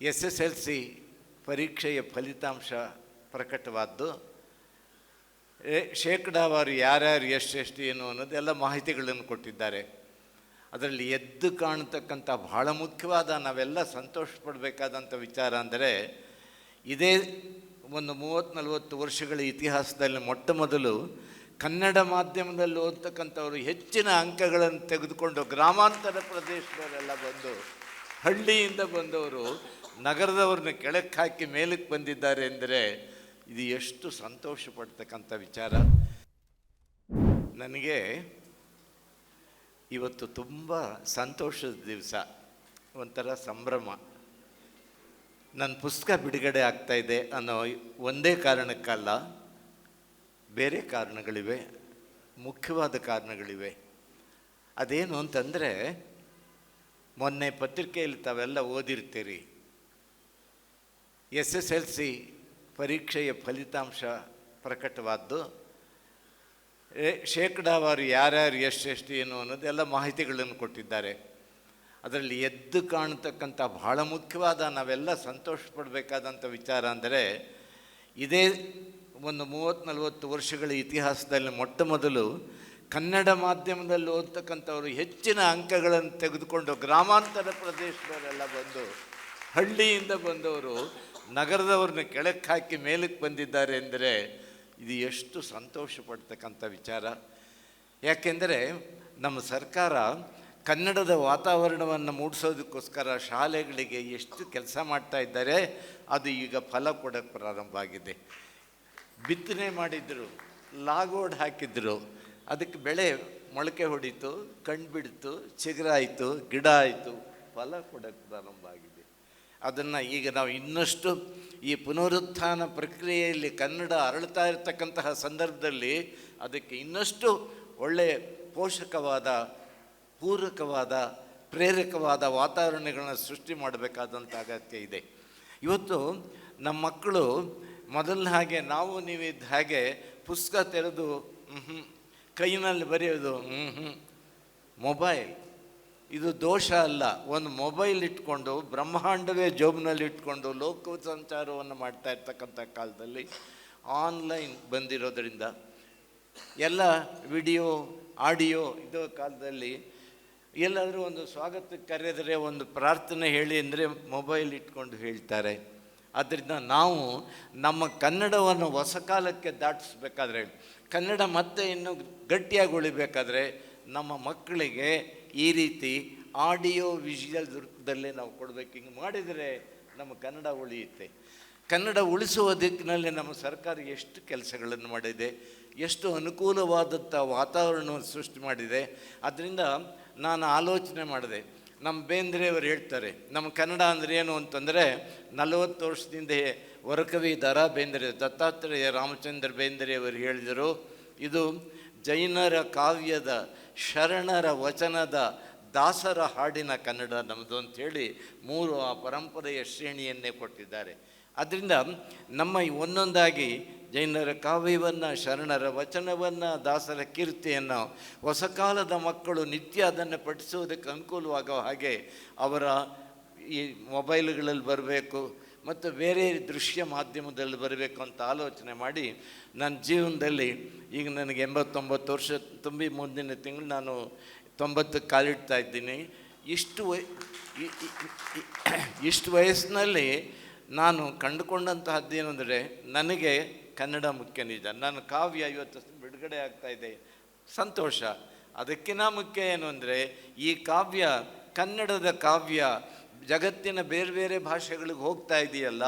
S S L C ಪರೀಕ್ಷೆಯ ಫಲಿತಾಂಶ ಪ್ರಕಟವಾದ್ದು. ಶೇಕಡಾವಾರು ಯಾರ್ಯಾರು ಎಷ್ಟೆಷ್ಟು ಏನು ಅನ್ನೋದೆಲ್ಲ ಮಾಹಿತಿಗಳನ್ನು ಕೊಟ್ಟಿದ್ದಾರೆ. ಅದರಲ್ಲಿ ಎದ್ದು ಕಾಣತಕ್ಕಂಥ ಬಹಳ ಮುಖ್ಯವಾದ ನಾವೆಲ್ಲ ಸಂತೋಷ ಪಡಬೇಕಾದಂಥ ವಿಚಾರ ಅಂದರೆ, ಇದೇ ಒಂದು ಮೂವತ್ತು ನಲವತ್ತು ವರ್ಷಗಳ ಇತಿಹಾಸದಲ್ಲಿ ಮೊಟ್ಟ ಮೊದಲು ಕನ್ನಡ ಮಾಧ್ಯಮದಲ್ಲಿ ಓದ್ತಕ್ಕಂಥವರು ಹೆಚ್ಚಿನ ಅಂಕಗಳನ್ನು ತೆಗೆದುಕೊಂಡು ಗ್ರಾಮಾಂತರ ಪ್ರದೇಶದವರೆಲ್ಲ ಬಂದು ಹಳ್ಳಿಯಿಂದ ಬಂದವರು ನಗರದವ್ರನ್ನ ಕೆಳಕ್ಕೆ ಹಾಕಿ ಮೇಲಕ್ಕೆ ಬಂದಿದ್ದಾರೆ ಅಂದರೆ ಇದು ಎಷ್ಟು ಸಂತೋಷ ಪಡ್ತಕ್ಕಂಥ ವಿಚಾರ. ನನಗೆ ಇವತ್ತು ತುಂಬ ಸಂತೋಷದ ದಿವಸ, ಒಂಥರ ಸಂಭ್ರಮ. ನನ್ನ ಪುಸ್ತಕ ಬಿಡುಗಡೆ ಇದೆ ಅನ್ನೋ ಒಂದೇ ಕಾರಣಕ್ಕಲ್ಲ, ಬೇರೆ ಕಾರಣಗಳಿವೆ, ಮುಖ್ಯವಾದ ಕಾರಣಗಳಿವೆ. ಅದೇನು ಅಂತಂದರೆ ಮೊನ್ನೆ ಪತ್ರಿಕೆಯಲ್ಲಿ ತಾವೆಲ್ಲ ಓದಿರ್ತೀರಿ. ಎಸ್ ಎಸ್ ಎಲ್ ಸಿ ಪರೀಕ್ಷೆಯ ಫಲಿತಾಂಶ ಪ್ರಕಟವಾದ್ದು. ಶೇಕಡಾವಾರು ಯಾರ್ಯಾರು ಎಷ್ಟೆಷ್ಟು ಏನು ಅನ್ನೋದೆಲ್ಲ ಮಾಹಿತಿಗಳನ್ನು ಕೊಟ್ಟಿದ್ದಾರೆ. ಅದರಲ್ಲಿ ಎದ್ದು ಕಾಣತಕ್ಕಂಥ ಬಹಳ ಮುಖ್ಯವಾದ ನಾವೆಲ್ಲ ಸಂತೋಷ ಪಡಬೇಕಾದಂಥ ವಿಚಾರ ಅಂದರೆ, ಇದೇ ಒಂದು ಮೂವತ್ತು ನಲವತ್ತು ವರ್ಷಗಳ ಇತಿಹಾಸದಲ್ಲಿ ಮೊಟ್ಟ ಮೊದಲು ಕನ್ನಡ ಮಾಧ್ಯಮದಲ್ಲಿ ಓದ್ತಕ್ಕಂಥವರು ಹೆಚ್ಚಿನ ಅಂಕಗಳನ್ನು ತೆಗೆದುಕೊಂಡು ಗ್ರಾಮಾಂತರ ಪ್ರದೇಶದವರೆಲ್ಲ ಬಂದು ಹಳ್ಳಿಯಿಂದ ಬಂದವರು ನಗರದವ್ರನ್ನ ಕೆಳಕ್ಕೆ ಹಾಕಿ ಮೇಲಕ್ಕೆ ಬಂದಿದ್ದಾರೆ ಅಂದರೆ ಇದು ಎಷ್ಟು ಸಂತೋಷ ಪಡ್ತಕ್ಕಂಥ ವಿಚಾರ. ಯಾಕೆಂದರೆ ನಮ್ಮ ಸರ್ಕಾರ ಕನ್ನಡದ ವಾತಾವರಣವನ್ನು ಮೂಡಿಸೋದಕ್ಕೋಸ್ಕರ ಶಾಲೆಗಳಿಗೆ ಎಷ್ಟು ಕೆಲಸ ಮಾಡ್ತಾ ಇದ್ದಾರೆ, ಅದು ಈಗ ಫಲ ಕೊಡೋಕ್ಕೆ ಪ್ರಾರಂಭ ಆಗಿದೆ. ಬಿತ್ತನೆ ಮಾಡಿದ್ರು, ಲಾಗೋಡ್ ಹಾಕಿದ್ರು ಅದಕ್ಕೆ ಬೆಳೆ ಮೊಳಕೆ ಹೊಡಿತು, ಕಣ್ಣು ಬಿಡ್ತು ಚಿಗುರಾಯಿತು ಗಿಡ ಆಯಿತು, ಫಲ ಕೊಡೋಕ್ಕೆ ಪ್ರಾರಂಭ ಆಗಿದೆ ಅದನ್ನು ಈಗ ನಾವು ಇನ್ನಷ್ಟು ಈ ಪುನರುತ್ಥಾನ ಪ್ರಕ್ರಿಯೆಯಲ್ಲಿ ಕನ್ನಡ ಅರಳ್ತಾ ಇರತಕ್ಕಂತಹ ಸಂದರ್ಭದಲ್ಲಿ ಅದಕ್ಕೆ ಇನ್ನಷ್ಟು ಒಳ್ಳೆಯ ಪೋಷಕವಾದ, ಪೂರಕವಾದ, ಪ್ರೇರಕವಾದ ವಾತಾವರಣಗಳನ್ನ ಸೃಷ್ಟಿ ಮಾಡಬೇಕಾದಂಥ ಅಗತ್ಯ ಇದೆ. ಇವತ್ತು ನಮ್ಮ ಮಕ್ಕಳು ಮೊದಲನೇ ಹಾಗೆ ನಾವು ನೀವಿದ್ದ ಹಾಗೆ ಪುಸ್ತಕ ತೆರೆದು ಕೈನಲ್ಲಿ ಬರೆಯೋದು ಹ್ಞೂ ಹ್ಞೂ ಮೊಬೈಲ್. ಇದು ದೋಷ ಅಲ್ಲ. ಒಂದು ಮೊಬೈಲ್ ಇಟ್ಕೊಂಡು, ಬ್ರಹ್ಮಾಂಡವೇ ಜೋಬ್ನಲ್ಲಿ ಇಟ್ಕೊಂಡು ಲೋಕ ಸಂಚಾರವನ್ನು ಮಾಡ್ತಾ ಇರ್ತಕ್ಕಂಥ ಕಾಲದಲ್ಲಿ ಆನ್ಲೈನ್ ಬಂದಿರೋದರಿಂದ ಎಲ್ಲ ವಿಡಿಯೋ, ಆಡಿಯೋ ಇದೋ ಕಾಲದಲ್ಲಿ ಎಲ್ಲಾದರೂ ಒಂದು ಸ್ವಾಗತಕ್ಕೆ ಕರೆದರೆ ಒಂದು ಪ್ರಾರ್ಥನೆ ಹೇಳಿ ಅಂದರೆ ಮೊಬೈಲ್ ಇಟ್ಕೊಂಡು ಹೇಳ್ತಾರೆ. ಆದ್ದರಿಂದ ನಾವು ನಮ್ಮ ಕನ್ನಡವನ್ನು ಹೊಸ ಕಾಲಕ್ಕೆ ದಾಟಿಸ್ಬೇಕಾದ್ರೆ, ಕನ್ನಡ ಮತ್ತೆ ಇನ್ನೂ ಗಟ್ಟಿಯಾಗಿ ಉಳಿಬೇಕಾದ್ರೆ ನಮ್ಮ ಮಕ್ಕಳಿಗೆ ಈ ರೀತಿ ಆಡಿಯೋ ವಿಜುವಲ್ ದುರ್ಗದಲ್ಲೇ ನಾವು ಕೊಡಬೇಕು. ಹಿಂಗೆ ಮಾಡಿದರೆ ನಮ್ಮ ಕನ್ನಡ ಉಳಿಯುತ್ತೆ. ಕನ್ನಡ ಉಳಿಸುವ ದಿಕ್ಕಿನಲ್ಲಿ ನಮ್ಮ ಸರ್ಕಾರ ಎಷ್ಟು ಕೆಲಸಗಳನ್ನು ಮಾಡಿದೆ, ಎಷ್ಟು ಅನುಕೂಲವಾದಂಥ ವಾತಾವರಣವನ್ನು ಸೃಷ್ಟಿ ಮಾಡಿದೆ, ಅದರಿಂದ ನಾನು ಆಲೋಚನೆ ಮಾಡಿದೆ. ನಮ್ಮ ಬೇಂದ್ರೆಯವರು ಹೇಳ್ತಾರೆ, ನಮ್ಮ ಕನ್ನಡ ಅಂದರೆ ಏನು ಅಂತಂದರೆ, ನಲವತ್ತು ವರ್ಷದಿಂದ ವರಕವಿ ದರಾ ಬೇಂದ್ರೆ, ದತ್ತಾತ್ರೇಯ ರಾಮಚಂದ್ರ ಬೇಂದ್ರೆಯವರು ಹೇಳಿದರು, ಇದು ಜೈನರ ಕಾವ್ಯದ ಶರಣರ ವಚನದ ದಾಸರ ಹಾಡಿನ ಕನ್ನಡ ನಮ್ಮದು ಅಂಥೇಳಿ ಮೂರು ಆ ಪರಂಪರೆಯ ಶ್ರೇಣಿಯನ್ನೇ ಕೊಟ್ಟಿದ್ದಾರೆ. ಅದರಿಂದ ನಮ್ಮ ಈ ಒಂದೊಂದಾಗಿ ಜೈನರ ಕಾವ್ಯವನ್ನು ಶರಣರ ವಚನವನ್ನು ದಾಸರ ಕೀರ್ತಿಯನ್ನು ಹೊಸ ಕಾಲದ ಮಕ್ಕಳು ನಿತ್ಯ ಅದನ್ನು ಪಠಿಸುವುದಕ್ಕೆ ಅನುಕೂಲವಾಗೋ ಹಾಗೆ ಅವರ ಈ ಮೊಬೈಲ್ಗಳಲ್ಲಿ ಬರಬೇಕು ಮತ್ತು ಬೇರೆ ದೃಶ್ಯ ಮಾಧ್ಯಮದಲ್ಲಿ ಬರಬೇಕು ಅಂತ ಆಲೋಚನೆ ಮಾಡಿ ನನ್ನ ಜೀವನದಲ್ಲಿ ಈಗ ನನಗೆ ಎಂಬತ್ತೊಂಬತ್ತು ವರ್ಷ ತುಂಬಿ ಮುಂದಿನ ತಿಂಗಳು ನಾನು ತೊಂಬತ್ತಕ್ಕೆ ಕಾಲಿಡ್ತಾ ಇದ್ದೀನಿ ಇಷ್ಟು ವಯ ಇಷ್ಟು ವಯಸ್ಸಿನಲ್ಲಿ ನಾನು ಕಂಡುಕೊಂಡಂತಹದ್ದೇನು ಅಂದರೆ, ನನಗೆ ಕನ್ನಡ ಮುಖ್ಯ ನಿಜ. ನನ್ನ ಕಾವ್ಯ ಇವತ್ತು ಬಿಡುಗಡೆ ಆಗ್ತಾ ಇದೆ. ಸಂತೋಷ. ಅದಕ್ಕಿಂತ ಮುಖ್ಯ ಏನು ಅಂದರೆ, ಈ ಕಾವ್ಯ, ಕನ್ನಡದ ಕಾವ್ಯ ಜಗತ್ತಿನ ಬೇರೆ ಬೇರೆ ಭಾಷೆಗಳಿಗೆ ಹೋಗ್ತಾ ಇದೆಯಲ್ಲ,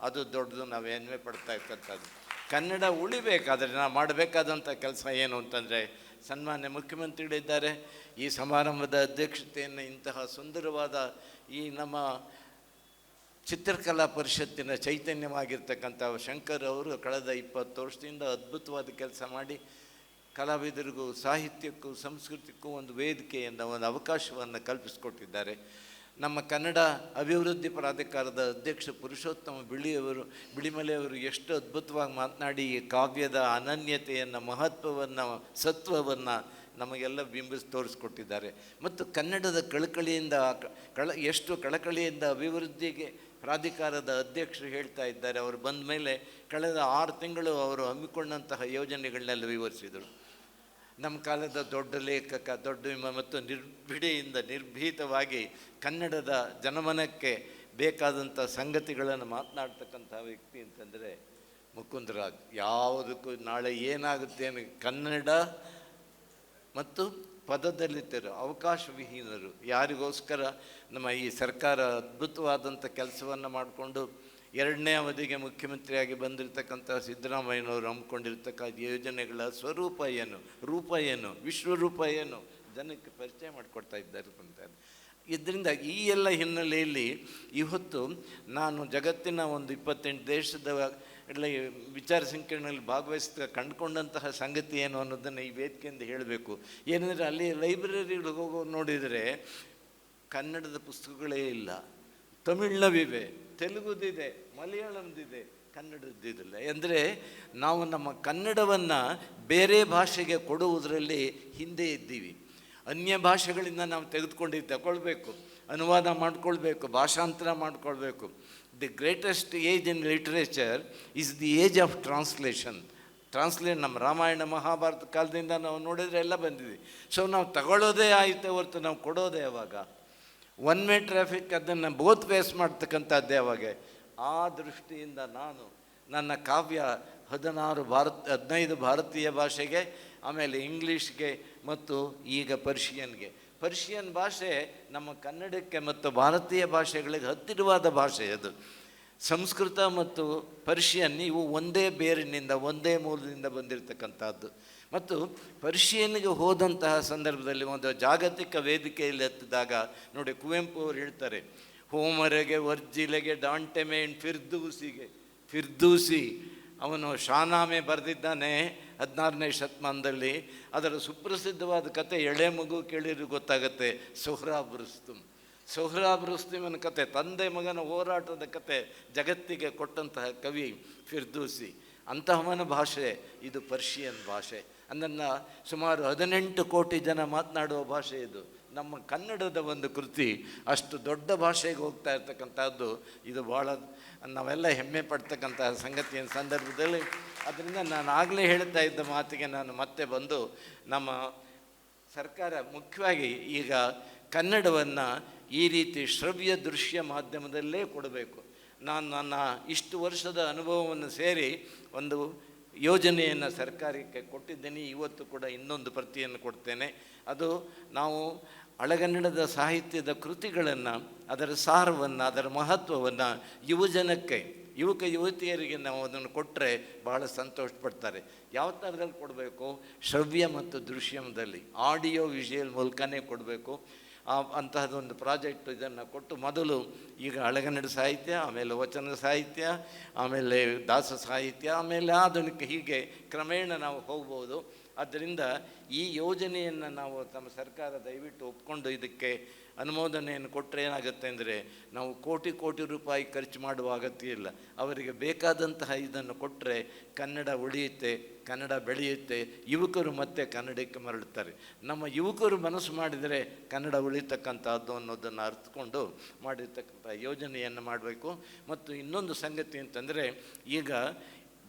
ಅದು ದೊಡ್ಡದು ನಾವು ಹೆಮ್ಮೆ ಪಡ್ತಾ ಇರ್ತಕ್ಕಂಥದ್ದು. ಕನ್ನಡ ಉಳಿಬೇಕಾದರೆ ನಾವು ಮಾಡಬೇಕಾದಂಥ ಕೆಲಸ ಏನು ಅಂತಂದರೆ, ಸನ್ಮಾನ್ಯ ಮುಖ್ಯಮಂತ್ರಿಗಳಿದ್ದಾರೆ. ಈ ಸಮಾರಂಭದ ಅಧ್ಯಕ್ಷತೆಯನ್ನು ಇಂತಹ ಸುಂದರವಾದ ಈ ನಮ್ಮ ಚಿತ್ರಕಲಾ ಪರಿಷತ್ತಿನ ಚೈತನ್ಯವಾಗಿರ್ತಕ್ಕಂಥ ಶಂಕರ್ ಅವರು ಕಳೆದ ಇಪ್ಪತ್ತು ವರ್ಷದಿಂದ ಅದ್ಭುತವಾದ ಕೆಲಸ ಮಾಡಿ ಕಲಾವಿದರಿಗೂ ಸಾಹಿತ್ಯಕ್ಕೂ ಸಂಸ್ಕೃತಿಗೂ ಒಂದು ವೇದಿಕೆಯನ್ನು ಒಂದು ಅವಕಾಶವನ್ನು ಕಲ್ಪಿಸಿಕೊಟ್ಟಿದ್ದಾರೆ. ನಮ್ಮ ಕನ್ನಡ ಅಭಿವೃದ್ಧಿ ಪ್ರಾಧಿಕಾರದ ಅಧ್ಯಕ್ಷ ಪುರುಷೋತ್ತಮ ಬಿಳಿಯವರು, ಬಿಳಿಮಲೆಯವರು ಎಷ್ಟು ಅದ್ಭುತವಾಗಿ ಮಾತನಾಡಿ ಈ ಕಾವ್ಯದ ಅನನ್ಯತೆಯನ್ನು, ಮಹತ್ವವನ್ನು, ಸತ್ವವನ್ನು ನಮಗೆಲ್ಲ ಬಿಂಬಿಸಿ ತೋರಿಸ್ಕೊಟ್ಟಿದ್ದಾರೆ. ಮತ್ತು ಕನ್ನಡದ ಕಳಕಳಿಯಿಂದ, ಕಳ, ಎಷ್ಟು ಕಳಕಳಿಯಿಂದ ಅಭಿವೃದ್ಧಿಗೆ ಪ್ರಾಧಿಕಾರದ ಅಧ್ಯಕ್ಷರು ಹೇಳ್ತಾ ಇದ್ದಾರೆ, ಅವರು ಬಂದ ಮೇಲೆ ಕಳೆದ ಆರು ತಿಂಗಳು ಅವರು ಹಮ್ಮಿಕೊಂಡಂತಹ ಯೋಜನೆಗಳನ್ನೆಲ್ಲ ವಿವರಿಸಿದರು. ನಮ್ಮ ಕಾಲದ ದೊಡ್ಡ ಲೇಖಕ, ದೊಡ್ಡ ವಿಮ- ಮತ್ತು ನಿರ್ಭಿಡೆಯಿಂದ ನಿರ್ಭೀತವಾಗಿ ಕನ್ನಡದ ಜನಮನಕ್ಕೆ ಬೇಕಾದಂಥ ಸಂಗತಿಗಳನ್ನು ಮಾತನಾಡ್ತಕ್ಕಂಥ ವ್ಯಕ್ತಿ ಅಂತಂದರೆ ಮುಕುಂದರಾಜ್. ಯಾವುದಕ್ಕೂ ನಾಳೆ ಏನಾಗುತ್ತೆ ಕನ್ನಡ ಮತ್ತು ಪದದಲ್ಲಿದ್ದರು ಅವಕಾಶವಿಹೀನರು. ಯಾರಿಗೋಸ್ಕರ ನಮ್ಮ ಈ ಸರ್ಕಾರ ಅದ್ಭುತವಾದಂಥ ಕೆಲಸವನ್ನು ಮಾಡಿಕೊಂಡು ಎರಡನೇ ಅವಧಿಗೆ ಮುಖ್ಯಮಂತ್ರಿಯಾಗಿ ಬಂದಿರತಕ್ಕಂಥ ಸಿದ್ದರಾಮಯ್ಯನವರು ಹಮ್ಮಿಕೊಂಡಿರ್ತಕ್ಕ ಯೋಜನೆಗಳ ಸ್ವರೂಪ ಏನು, ರೂಪ ಏನು, ವಿಶ್ವರೂಪ ಏನು, ಜನಕ್ಕೆ ಪರಿಚಯ ಮಾಡಿಕೊಡ್ತಾ ಇದ್ದಾರೆ ಅಂತ. ಇದರಿಂದ ಈ ಎಲ್ಲ ಹಿನ್ನೆಲೆಯಲ್ಲಿ ಇವತ್ತು ನಾನು ಜಗತ್ತಿನ ಒಂದು ಇಪ್ಪತ್ತೆಂಟು ದೇಶದ ಈ ವಿಚಾರ ಸಂಕಿರಣದಲ್ಲಿ ಭಾಗವಹಿಸ್ತಾ ಕಂಡುಕೊಂಡಂತಹ ಸಂಗತಿ ಏನು ಅನ್ನೋದನ್ನು ಈ ವೇದಿಕೆಯಿಂದ ಹೇಳಬೇಕು. ಏನಂದರೆ ಅಲ್ಲಿ ಲೈಬ್ರರಿಗಳಿಗೆ ಹೋಗೋ ನೋಡಿದರೆ ಕನ್ನಡದ ಪುಸ್ತಕಗಳೇ ಇಲ್ಲ. ತಮಿಳ್ನವಿವೆ, ತೆಲುಗುದಿದೆ, ಮಲಯಾಳಂದಿದೆ, ಕನ್ನಡದ್ದಿದಿಲ್ಲ. ಅಂದರೆ ನಾವು ನಮ್ಮ ಕನ್ನಡವನ್ನು ಬೇರೆ ಭಾಷೆಗೆ ಕೊಡುವುದರಲ್ಲಿ ಹಿಂದೆ ಇದ್ದೀವಿ. ಅನ್ಯ ಭಾಷೆಗಳಿಂದ ನಾವು ತೆಗೆದುಕೊಂಡು ತಗೊಳ್ಬೇಕು. ಅನುವಾದ ಮಾಡಿಕೊಳ್ಬೇಕು, ಭಾಷಾಂತರ ಮಾಡ್ಕೊಳ್ಬೇಕು. The greatest age in literature is the age of translation translate ನಮ್ಮ ರಾಮಾಯಣ ಮಹಾಭಾರತ ಕಾಲದಿಂದ ನಾವು ನೋಡಿದರೆ ಎಲ್ಲ ಬಂದಿದೆ. ಸೊ ನಾವು ತಗೊಳ್ಳೋದೇ ಆಯಿತು ಹೊರತು ನಾವು ಕೊಡೋದೇ ಯಾವಾಗ ಒನ್ ವೇ ಟ್ರಾಫಿಕ್ ಅದನ್ನು ಬೋತ್ ವೇಸ್ ಮಾಡ್ತಕ್ಕಂಥದ್ದೇ ಅವಾಗ. ಆ ದೃಷ್ಟಿಯಿಂದ ನಾನು ನನ್ನ ಕಾವ್ಯ ಹದಿನಾರು ಭಾರತ, ಹದಿನೈದು ಭಾರತೀಯ ಭಾಷೆಗೆ, ಆಮೇಲೆ ಇಂಗ್ಲೀಷ್ಗೆ ಮತ್ತು ಈಗ ಪರ್ಷಿಯನ್ಗೆ ಪರ್ಷಿಯನ್ ಭಾಷೆ ನಮ್ಮ ಕನ್ನಡಕ್ಕೆ ಮತ್ತು ಭಾರತೀಯ ಭಾಷೆಗಳಿಗೆ ಹತ್ತಿರವಾದ ಭಾಷೆ ಅದು. ಸಂಸ್ಕೃತ ಮತ್ತು ಪರ್ಷಿಯನ್ ಇವು ಒಂದೇ ಬೇರಿನಿಂದ, ಒಂದೇ ಮೂಲದಿಂದ ಬಂದಿರತಕ್ಕಂಥದ್ದು. ಮತ್ತು ಪರ್ಷಿಯನ್ಗೆ ಹೋದಂತಹ ಸಂದರ್ಭದಲ್ಲಿ ಒಂದು ಜಾಗತಿಕ ವೇದಿಕೆಯಲ್ಲಿ ಹತ್ತಿದಾಗ ನೋಡಿ ಕುವೆಂಪು ಅವರು ಹೇಳ್ತಾರೆ, ಹೋಮರೆಗೆ, ವರ್ಜಿಲೆಗೆ ಡಾಂಟೆಮೆನ್ ಫಿರ್ದೂಸಿಗೆ, ಫಿರ್ದೂಸಿ ಅವನು ಶಾನಾಮೆ ಬರೆದಿದ್ದಾನೆ ಹದಿನಾರನೇ ಶತಮಾನದಲ್ಲಿ. ಅದರ ಸುಪ್ರಸಿದ್ಧವಾದ ಕತೆ ಎಳೆ ಮಗು ಕೇಳಿದ್ರೆ ಗೊತ್ತಾಗುತ್ತೆ ಸೊಹ್ರಾಬ್ ರುಸ್ತುಮ್ ಸೊಹ್ರಾಬ್ ರುಸ್ತುಮನ ಕತೆ, ತಂದೆ ಮಗನ ಹೋರಾಟದ ಕತೆ, ಜಗತ್ತಿಗೆ ಕೊಟ್ಟಂತಹ ಕವಿ ಫಿರ್ದೂಸಿ. ಅಂತಹವನ ಭಾಷೆ, ಇದು ಪರ್ಷಿಯನ್ ಭಾಷೆ. ಅದನ್ನು ಸುಮಾರು ಹದಿನೆಂಟು ಕೋಟಿ ಜನ ಮಾತನಾಡುವ ಭಾಷೆ ಇದು. ನಮ್ಮ ಕನ್ನಡದ ಒಂದು ಕೃತಿ ಅಷ್ಟು ದೊಡ್ಡ ಭಾಷೆಗೆ ಹೋಗ್ತಾ ಇರ್ತಕ್ಕಂಥದ್ದು, ಇದು ಭಾಳ ನಾವೆಲ್ಲ ಹೆಮ್ಮೆ ಪಡ್ತಕ್ಕಂತಹ ಸಂಗತಿಯ ಸಂದರ್ಭದಲ್ಲಿ. ಅದರಿಂದ ನಾನು ಆಗಲೇ ಹೇಳ್ತಾ ಇದ್ದ ಮಾತಿಗೆ ನಾನು ಮತ್ತೆ ಬಂದು, ನಮ್ಮ ಸರ್ಕಾರ ಮುಖ್ಯವಾಗಿ ಈಗ ಕನ್ನಡವನ್ನು ಈ ರೀತಿ ಶ್ರವ್ಯ ದೃಶ್ಯ ಮಾಧ್ಯಮದಲ್ಲೇ ಕೊಡಬೇಕು. ನಾನು ನನ್ನ ಇಷ್ಟು ವರ್ಷದ ಅನುಭವವನ್ನು ಸೇರಿ ಒಂದು ಯೋಜನೆಯನ್ನು ಸರ್ಕಾರಕ್ಕೆ ಕೊಟ್ಟಿದ್ದೇನೆ. ಇವತ್ತು ಕೂಡ ಇನ್ನೊಂದು ಪ್ರತಿಯನ್ನು ಕೊಡ್ತೇನೆ. ಅದು ನಾವು ಹಳಗನ್ನಡದ ಸಾಹಿತ್ಯದ ಕೃತಿಗಳನ್ನು, ಅದರ ಸಾರವನ್ನು, ಅದರ ಮಹತ್ವವನ್ನು ಯುವಜನಕ್ಕೆ ಯುವಕ ಯುವತಿಯರಿಗೆ ನಾವು ಅದನ್ನು ಕೊಟ್ಟರೆ ಬಹಳ ಸಂತೋಷ ಪಡ್ತಾರೆ. ಯಾವ ಥರದಲ್ಲಿ ಕೊಡಬೇಕು? ಶ್ರವ್ಯ ಮತ್ತು ದೃಶ್ಯಮದಲ್ಲಿ ಆಡಿಯೋ ವಿಷಯಲ್ ಮೂಲಕನೇ ಕೊಡಬೇಕು. ಆ ಅಂತಹದೊಂದು ಪ್ರಾಜೆಕ್ಟ್ ಇದನ್ನು ಕೊಟ್ಟು ಮೊದಲು ಈಗ ಹಳೆಗನ್ನಡ ಸಾಹಿತ್ಯ, ಆಮೇಲೆ ವಚನ ಸಾಹಿತ್ಯ, ಆಮೇಲೆ ದಾಸ ಸಾಹಿತ್ಯ, ಆಮೇಲೆ ಆಧುನಿಕ ಹೀಗೆ ಕ್ರಮೇಣ ನಾವು ಹೋಗ್ಬೋದು. ಆದ್ದರಿಂದ ಈ ಯೋಜನೆಯನ್ನು ನಾವು ತಮ್ಮ ಸರ್ಕಾರ ದಯವಿಟ್ಟು ಒಪ್ಕೊಂಡು ಇದಕ್ಕೆ ಅನುಮೋದನೆಯನ್ನು ಕೊಟ್ಟರೆ ಏನಾಗುತ್ತೆ ಅಂದರೆ ನಾವು ಕೋಟಿ ಕೋಟಿ ರೂಪಾಯಿ ಖರ್ಚು ಮಾಡುವ ಅಗತ್ಯ ಇಲ್ಲ. ಅವರಿಗೆ ಬೇಕಾದಂತಹ ಇದನ್ನು ಕೊಟ್ಟರೆ ಕನ್ನಡ ಉಳಿಯುತ್ತೆ, ಕನ್ನಡ ಬೆಳೆಯುತ್ತೆ, ಯುವಕರು ಮತ್ತೆ ಕನ್ನಡಕ್ಕೆ ಮರಳುತ್ತಾರೆ. ನಮ್ಮ ಯುವಕರು ಮನಸ್ಸು ಮಾಡಿದರೆ ಕನ್ನಡ ಉಳಿತಕ್ಕಂಥದ್ದು ಅನ್ನೋದನ್ನು ಅರ್ಥಕೊಂಡು ಮಾಡಿರ್ತಕ್ಕಂಥ ಯೋಜನೆಯನ್ನು ಮಾಡಬೇಕು. ಮತ್ತು ಇನ್ನೊಂದು ಸಂಗತಿ ಅಂತಂದರೆ ಈಗ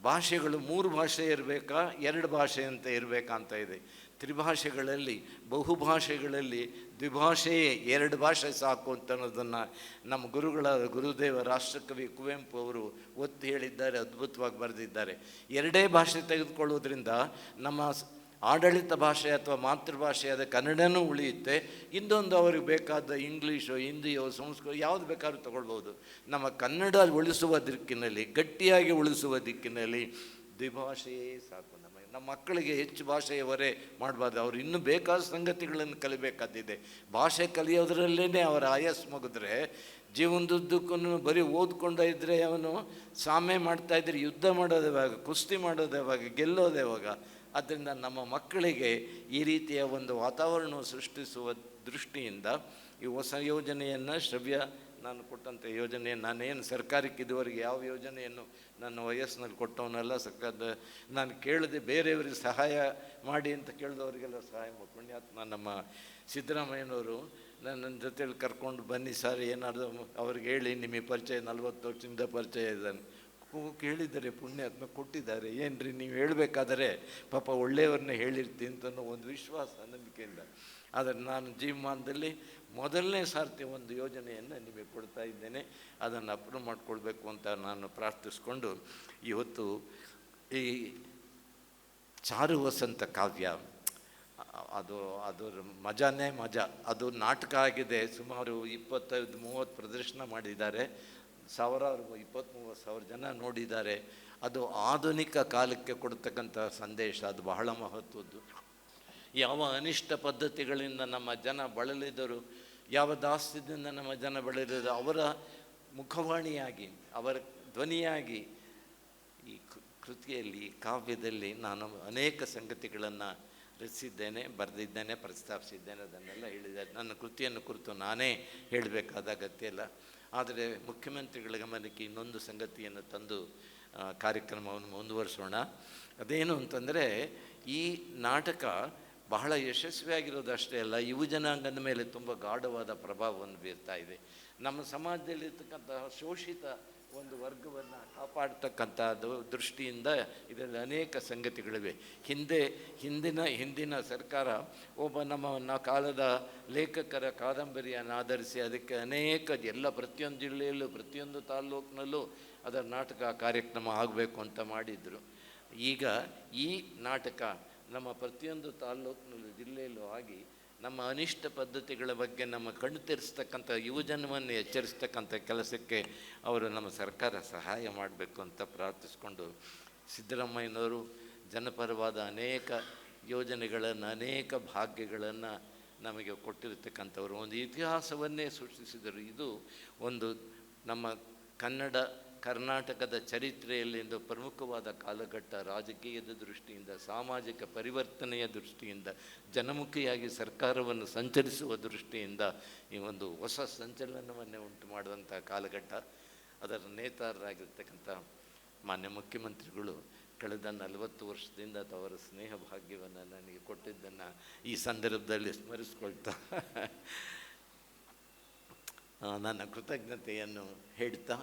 ಭಾಷೆಗಳು ಮೂರು ಭಾಷೆ ಇರಬೇಕಾ? ಎರಡು ಭಾಷೆ ಅಂತ ಇರಬೇಕಂತ ಇದೆ. ತ್ರಿಭಾಷೆಗಳಲ್ಲಿ, ಬಹುಭಾಷೆಗಳಲ್ಲಿ ದ್ವಿಭಾಷೆಯೇ ಎರಡು ಭಾಷೆ ಸಾಕು ಅಂತ ಅನ್ನೋದನ್ನು ನಮ್ಮ ಗುರುಗಳ ಗುರುದೇವ ರಾಷ್ಟ್ರಕವಿ ಕುವೆಂಪು ಅವರು ಒತ್ತಿ ಹೇಳಿದ್ದಾರೆ, ಅದ್ಭುತವಾಗಿ ಬರೆದಿದ್ದಾರೆ. ಎರಡೇ ಭಾಷೆ ತೆಗೆದುಕೊಳ್ಳೋದ್ರಿಂದ ನಮ್ಮ ಆಡಳಿತ ಭಾಷೆ ಅಥವಾ ಮಾತೃಭಾಷೆಯಾದ ಕನ್ನಡನೂ ಉಳಿಯುತ್ತೆ. ಇನ್ನೊಂದು ಅವ್ರಿಗೆ ಬೇಕಾದ ಇಂಗ್ಲೀಷು, ಹಿಂದಿಯೋ, ಸಂಸ್ಕೃತ ಯಾವುದು ಬೇಕಾದ್ರೂ ತಗೊಳ್ಬೋದು. ನಮ್ಮ ಕನ್ನಡ ಉಳಿಸುವ ದಿಕ್ಕಿನಲ್ಲಿ, ಗಟ್ಟಿಯಾಗಿ ಉಳಿಸುವ ದಿಕ್ಕಿನಲ್ಲಿ ದ್ವಿಭಾಷೆಯೇ ಸಾಕು ನಮ್ಮ ನಮ್ಮ ಮಕ್ಕಳಿಗೆ ಹೆಚ್ಚು ಭಾಷೆಯವರೇ ಮಾಡಬಾರ್ದು. ಅವರು ಇನ್ನೂ ಬೇಕಾದ ಸಂಗತಿಗಳನ್ನು ಕಲಿಬೇಕಾದಿದೆ. ಭಾಷೆ ಕಲಿಯೋದ್ರಲ್ಲೇ ಅವರ ಆಯಸ್ ಮುಗಿದ್ರೆ ಜೀವನದುದ್ದಕ್ಕೂ ಬರೀ ಓದ್ಕೊಂಡ ಇದ್ದರೆ ಅವನು ಸಾಮೆ ಮಾಡ್ತಾ ಇದ್ರೆ, ಯುದ್ಧ ಮಾಡೋದು ಕುಸ್ತಿ ಮಾಡೋದು ಯಾವಾಗ ಆದ್ದರಿಂದ ನಮ್ಮ ಮಕ್ಕಳಿಗೆ ಈ ರೀತಿಯ ಒಂದು ವಾತಾವರಣ ಸೃಷ್ಟಿಸುವ ದೃಷ್ಟಿಯಿಂದ ಈ ಹೊಸ ಯೋಜನೆಯನ್ನು ಶ್ರವ್ಯ ನಾನು ಕೊಟ್ಟಂಥ ಯೋಜನೆ ನಾನೇನು ಸರ್ಕಾರಕ್ಕೆ ಇದುವರೆಗೆ ಯಾವ ಯೋಜನೆಯನ್ನು ನನ್ನ ವಯಸ್ಸಿನಲ್ಲಿ ಕೊಟ್ಟವನ್ನೆಲ್ಲ ಸರ್ಕಾರದ ನಾನು ಕೇಳದೆ ಬೇರೆಯವರಿಗೆ ಸಹಾಯ ಮಾಡಿ ಅಂತ ಕೇಳಿದವರಿಗೆಲ್ಲ ಸಹಾಯ ಪುಣ್ಯಾತ್ಮ ನಮ್ಮ ಸಿದ್ದರಾಮಯ್ಯನವರು ನನ್ನ ಜೊತೆಲಿ ಕರ್ಕೊಂಡು ಬನ್ನಿ ಸರ್, ಏನಾದರೂ ಅವ್ರಿಗೆ ಹೇಳಿ ನಿಮಗೆ ಪರಿಚಯ, ನಲ್ವತ್ತು ವರ್ಷದಿಂದ ಪರಿಚಯ ಇದ್ದಾನೆ. ಓ ಕೇಳಿದ್ದಾರೆ, ಪುಣ್ಯಾತ್ಮ ಕೊಟ್ಟಿದ್ದಾರೆ. ಏನ್ರಿ ನೀವು ಹೇಳಬೇಕಾದರೆ, ಪಾಪ ಒಳ್ಳೆಯವ್ರನ್ನ ಹೇಳಿರ್ತೀನಿ ಅಂತ ಒಂದು ವಿಶ್ವಾಸ ನಂಬಿಕೆಯಿಂದ. ಆದರೆ ನಾನು ಜೀವಮಾನದಲ್ಲಿ ಮೊದಲನೇ ಸಾರ್ತಿ ಒಂದು ಯೋಜನೆಯನ್ನು ನಿಮಗೆ ಕೊಡ್ತಾ ಇದ್ದೇನೆ. ಅದನ್ನು ಅಪ್ರೂವ್ ಮಾಡಿಕೊಳ್ಬೇಕು ಅಂತ ನಾನು ಪ್ರಾರ್ಥಿಸ್ಕೊಂಡು, ಇವತ್ತು ಈ ಚಾರು ವಸಂತ ಕಾವ್ಯ, ಅದು ಅದರ ಮಜಾನೇ ಮಜಾ. ಅದು ನಾಟಕ ಆಗಿದೆ. ಸುಮಾರು ಇಪ್ಪತ್ತೈದು, ಮೂವತ್ತು ಪ್ರದರ್ಶನ ಮಾಡಿದ್ದಾರೆ. ಸಾವಿರಾರು ಇಪ್ಪತ್ತ್ಮೂವತ್ತು ಸಾವಿರ ಜನ ನೋಡಿದ್ದಾರೆ. ಅದು ಆಧುನಿಕ ಕಾಲಕ್ಕೆ ಕೊಡ್ತಕ್ಕಂಥ ಸಂದೇಶ, ಅದು ಬಹಳ ಮಹತ್ವದ್ದು. ಯಾವ ಅನಿಷ್ಟ ಪದ್ಧತಿಗಳಿಂದ ನಮ್ಮ ಜನ ಬಳಲಿದರು, ಯಾವ ದಾಸ್ಯದಿಂದ ನಮ್ಮ ಜನ ಬಳಲಿದರು, ಅವರ ಮುಖವಾಣಿಯಾಗಿ, ಅವರ ಧ್ವನಿಯಾಗಿ ಈ ಕೃತಿಯಲ್ಲಿ, ಕಾವ್ಯದಲ್ಲಿ ನಾನು ಅನೇಕ ಸಂಗತಿಗಳನ್ನು ರಚಿಸಿದ್ದೇನೆ ಬರೆದಿದ್ದೇನೆ ಪ್ರಸ್ತಾಪಿಸಿದ್ದೇನೆ ಅದನ್ನೆಲ್ಲ ಹೇಳಿದ್ದಾರೆ ನನ್ನ ಕೃತಿಯನ್ನು ಕುರಿತು ನಾನೇ ಹೇಳಬೇಕಾದ ಅಗತ್ಯ ಇಲ್ಲ. ಆದರೆ ಮುಖ್ಯಮಂತ್ರಿಗಳ ಗಮನಕ್ಕೆ ಇನ್ನೊಂದು ಸಂಗತಿಯನ್ನು ತಂದು ಕಾರ್ಯಕ್ರಮವನ್ನು ಮುಂದುವರಿಸೋಣ. ಅದೇನು ಅಂತಂದರೆ, ಈ ನಾಟಕ ಬಹಳ ಯಶಸ್ವಿಯಾಗಿರೋದು ಅಷ್ಟೇ ಅಲ್ಲ, ಯುವ ಜನಾಂಗದ ಮೇಲೆ ತುಂಬ ಗಾಢವಾದ ಪ್ರಭಾವವನ್ನು ಬೀರ್ತಾ ಇದೆ. ನಮ್ಮ ಸಮಾಜದಲ್ಲಿರ್ತಕ್ಕಂತಹ ಶೋಷಿತ ಒಂದು ವರ್ಗವನ್ನು ಕಾಪಾಡ್ತಕ್ಕಂಥದ್ದು ದೃಷ್ಟಿಯಿಂದ ಇದರಲ್ಲಿ ಅನೇಕ ಸಂಗತಿಗಳಿವೆ. ಹಿಂದೆ ಹಿಂದಿನ ಹಿಂದಿನ ಸರ್ಕಾರ, ಒಬ್ಬ ನಮ್ಮ ಕಾಲದ ಲೇಖಕರ ಕಾದಂಬರಿಯನ್ನು ಆಧರಿಸಿ ಅದಕ್ಕೆ ಅನೇಕ ಎಲ್ಲ ಪ್ರತಿಯೊಂದು ಜಿಲ್ಲೆಯಲ್ಲೂ, ಪ್ರತಿಯೊಂದು ತಾಲ್ಲೂಕಿನಲ್ಲೂ ಅದರ ನಾಟಕ ಕಾರ್ಯಕ್ರಮ ಆಗಬೇಕು ಅಂತ ಮಾಡಿದರು. ಈಗ ಈ ನಾಟಕ ನಮ್ಮ ಪ್ರತಿಯೊಂದು ತಾಲ್ಲೂಕಿನಲ್ಲೂ, ಜಿಲ್ಲೆಯಲ್ಲೂ ಆಗಿ ನಮ್ಮ ಅನಿಷ್ಟ ಪದ್ಧತಿಗಳ ಬಗ್ಗೆ ನಮ್ಮ ಕಣ್ಣು ತೆರೆಸ್ತಕ್ಕಂಥ ಯುವಜನವನ್ನು ಎಚ್ಚರಿಸ್ತಕ್ಕಂಥ ಕೆಲಸಕ್ಕೆ ಅವರು ನಮ್ಮ ಸರ್ಕಾರ ಸಹಾಯ ಮಾಡಬೇಕು ಅಂತ ಪ್ರಾರ್ಥಿಸ್ಕೊಂಡು ಸಿದ್ದರಾಮಯ್ಯನವರು ಜನಪರವಾದ ಅನೇಕ ಯೋಜನೆಗಳನ್ನು, ಅನೇಕ ಭಾಗ್ಯಗಳನ್ನು ನಮಗೆ ಕೊಟ್ಟಿರತಕ್ಕಂಥವ್ರು. ಒಂದು ಇತಿಹಾಸವನ್ನೇ ಸೃಷ್ಟಿಸಿದರು. ಇದು ಒಂದು ನಮ್ಮ ಕನ್ನಡ ಕರ್ನಾಟಕದ ಚರಿತ್ರೆಯಲ್ಲಿ ಒಂದು ಪ್ರಮುಖವಾದ ಕಾಲಘಟ್ಟ ರಾಜಕೀಯದ ದೃಷ್ಟಿಯಿಂದ, ಸಾಮಾಜಿಕ ಪರಿವರ್ತನೆಯ ದೃಷ್ಟಿಯಿಂದ, ಜನಮುಖಿಯಾಗಿ ಸರ್ಕಾರವನ್ನು ಸಂಚರಿಸುವ ದೃಷ್ಟಿಯಿಂದ ಈ ಒಂದು ಹೊಸ ಸಂಚಲನವನ್ನೇ ಉಂಟು ಮಾಡುವಂಥ ಕಾಲಘಟ್ಟ. ಅದರ ನೇತಾರರಾಗಿರ್ತಕ್ಕಂಥ ಮಾನ್ಯ ಮುಖ್ಯಮಂತ್ರಿಗಳು ಕಳೆದ ನಲವತ್ತು ವರ್ಷದಿಂದ ತವರ ಸ್ನೇಹ ಭಾಗ್ಯವನ್ನು ನನಗೆ ಕೊಟ್ಟಿದ್ದನ್ನು ಈ ಸಂದರ್ಭದಲ್ಲಿ ಸ್ಮರಿಸ್ಕೊಳ್ತಾ ನನ್ನ ಕೃತಜ್ಞತೆಯನ್ನು ಹೇಳ್ತಾ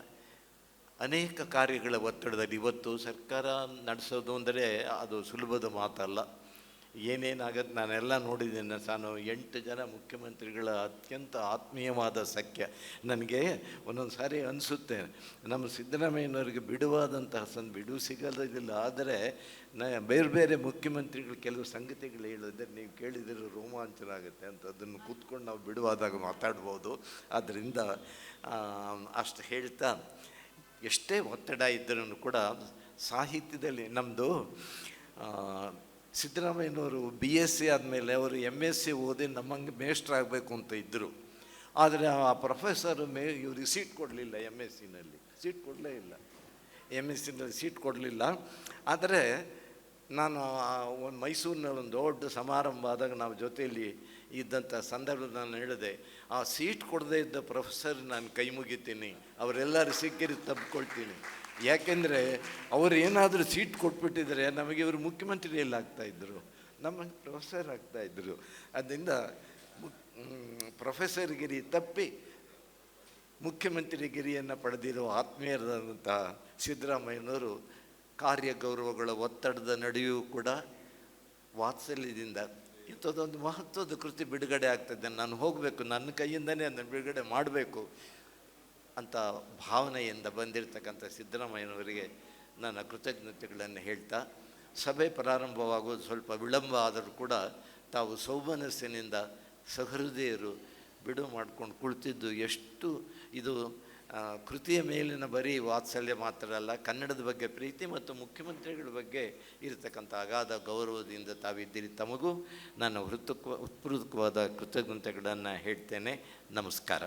ಅನೇಕ ಕಾರ್ಯಗಳ ಒತ್ತಡದಲ್ಲಿ ಇವತ್ತು ಸರ್ಕಾರ ನಡೆಸೋದು ಅಂದರೆ ಅದು ಸುಲಭದ ಮಾತಲ್ಲ. ಏನೇನಾಗತ್ತೆ ನಾನೆಲ್ಲ ನೋಡಿದ್ದೇನೆ ನಾನು. ಎಂಟು ಜನ ಮುಖ್ಯಮಂತ್ರಿಗಳ ಅತ್ಯಂತ ಆತ್ಮೀಯವಾದ ಸಖ್ಯ. ನನಗೆ ಒಂದೊಂದು ಸಾರಿ ಅನಿಸುತ್ತೆ. ನಮ್ಮ ಸಿದ್ದರಾಮಯ್ಯನವರಿಗೆ ಬಿಡುವಾದಂತಹ ಸಂದ್ ಬಿಡುವು ಸಿಗಲ್ಲದಿಲ್ಲ ಆದರೆ ನ ಬೇರೆ ಬೇರೆ ಮುಖ್ಯಮಂತ್ರಿಗಳು ಕೆಲವು ಸಂಗತಿಗಳು ಹೇಳಿದ್ರೆ ನೀವು ಕೇಳಿದರೆ ರೋಮಾಂಚನ ಆಗುತ್ತೆ ಅಂತ ಅದನ್ನು ಕೂತ್ಕೊಂಡು ನಾವು ಬಿಡುವಾದಾಗ ಮಾತಾಡ್ಬೋದು. ಆದ್ದರಿಂದ ಅಷ್ಟು ಹೇಳ್ತಾ ಎಷ್ಟೇ ಒತ್ತಡ ಇದ್ದರೂ ಕೂಡ ಸಾಹಿತ್ಯದಲ್ಲಿ ನಮ್ಮದು ಸಿದ್ದರಾಮಯ್ಯನವರು ಬಿ ಎಸ್ ಸಿ ಆದಮೇಲೆ ಅವರು ಎಂ ಎಸ್ ಸಿ ಓದಿ ನಮ್ಮಂಗೆ ಮೇಷ್ಟ್ರಾಗಬೇಕು ಅಂತ ಇದ್ದರು ಆದರೆ ಆ ಪ್ರೊಫೆಸರು ಮೇ, ಇವ್ರಿಗೆ ಸೀಟ್ ಕೊಡಲಿಲ್ಲ ಎಂ ಎಸ್ ಸಿನಲ್ಲಿ ಸೀಟ್ ಕೊಡಲೇ ಇಲ್ಲ. ಎಂ ಎಸ್ ಸಿನಲ್ಲಿ ಸೀಟ್ ಕೊಡಲಿಲ್ಲ. ಆದರೆ ನಾನು ಒಂದು ಮೈಸೂರಿನಲ್ಲಿ ಒಂದು ದೊಡ್ಡ ಸಮಾರಂಭ ಆದಾಗ ನಾವು ಜೊತೆಯಲ್ಲಿ ಇದ್ದಂಥ ಸಂದರ್ಭ ನಾನು ಹೇಳಿದೆ, ಆ ಸೀಟ್ ಕೊಡದೇ ಇದ್ದ ಪ್ರೊಫೆಸರ್ ನಾನು ಕೈ ಮುಗಿತೀನಿ, ಅವರೆಲ್ಲರೂ ಸಿಕ್ಕಿರಿ ತಪ್ಪಿಕೊಳ್ತೀನಿ. ಯಾಕೆಂದರೆ ಅವರು ಏನಾದರೂ ಸೀಟ್ ಕೊಟ್ಬಿಟ್ಟಿದ್ರೆ ನಮಗೆ ಇವರು ಮುಖ್ಯಮಂತ್ರಿ ಎಲ್ಲ ಆಗ್ತಾಯಿದ್ರು ನಮಗೆ ಪ್ರೊಫೆಸರ್ ಆಗ್ತಾಯಿದ್ರು ಅದರಿಂದ ಪ್ರೊಫೆಸರ್ಗಿರಿ ತಪ್ಪಿ ಮುಖ್ಯಮಂತ್ರಿಗಿರಿಯನ್ನು ಪಡೆದಿರುವ ಆತ್ಮೀಯರಾದಂಥ ಸಿದ್ದರಾಮಯ್ಯನವರು ಕಾರ್ಯಗೌರವಗಳ ಒತ್ತಡದ ನಡುವೆಯೂ ಕೂಡ ವಾತ್ಸಲ್ಯದಿಂದ ಇಂಥದ್ದೊಂದು ಮಹತ್ವದ ಕೃತಿ ಬಿಡುಗಡೆ ಆಗ್ತದೆ. ನಾನು ಹೋಗಬೇಕು, ನನ್ನ ಕೈಯಿಂದನೇ ಅದನ್ನು ಬಿಡುಗಡೆ ಮಾಡಬೇಕು ಅಂತ ಭಾವನೆಯಿಂದ ಬಂದಿರತಕ್ಕಂಥ ಸಿದ್ದರಾಮಯ್ಯನವರಿಗೆ ನನ್ನ ಕೃತಜ್ಞತೆಗಳನ್ನು ಹೇಳ್ತಾ, ಸಭೆ ಪ್ರಾರಂಭವಾಗೋದು ಸ್ವಲ್ಪ ವಿಳಂಬ ಆದರೂ ಕೂಡ ತಾವು ಸೌಮನಸ್ಸಿನಿಂದ ಸಹೃದಯರು ಬಿಡು ಮಾಡ್ಕೊಂಡು ಕುಳಿತಿದ್ದು ಎಷ್ಟು ಇದು ಕೃತಿಯ ಮೇಲಿನ ಬರೀ ವಾತ್ಸಲ್ಯ ಮಾತ್ರ ಅಲ್ಲ, ಕನ್ನಡದ ಬಗ್ಗೆ ಪ್ರೀತಿ ಮತ್ತು ಮುಖ್ಯಮಂತ್ರಿಗಳ ಬಗ್ಗೆ ಇರತಕ್ಕಂಥ ಅಗಾಧ ಗೌರವದಿಂದ ತಾವಿದ್ದೀರಿ. ತಮಗೂ ನಾನು ಹೃತ್ಕ ಹೃತ್ಪೂರ್ವಕವಾದ ಕೃತಜ್ಞತೆಗಳನ್ನು ಹೇಳ್ತೇನೆ. ನಮಸ್ಕಾರ.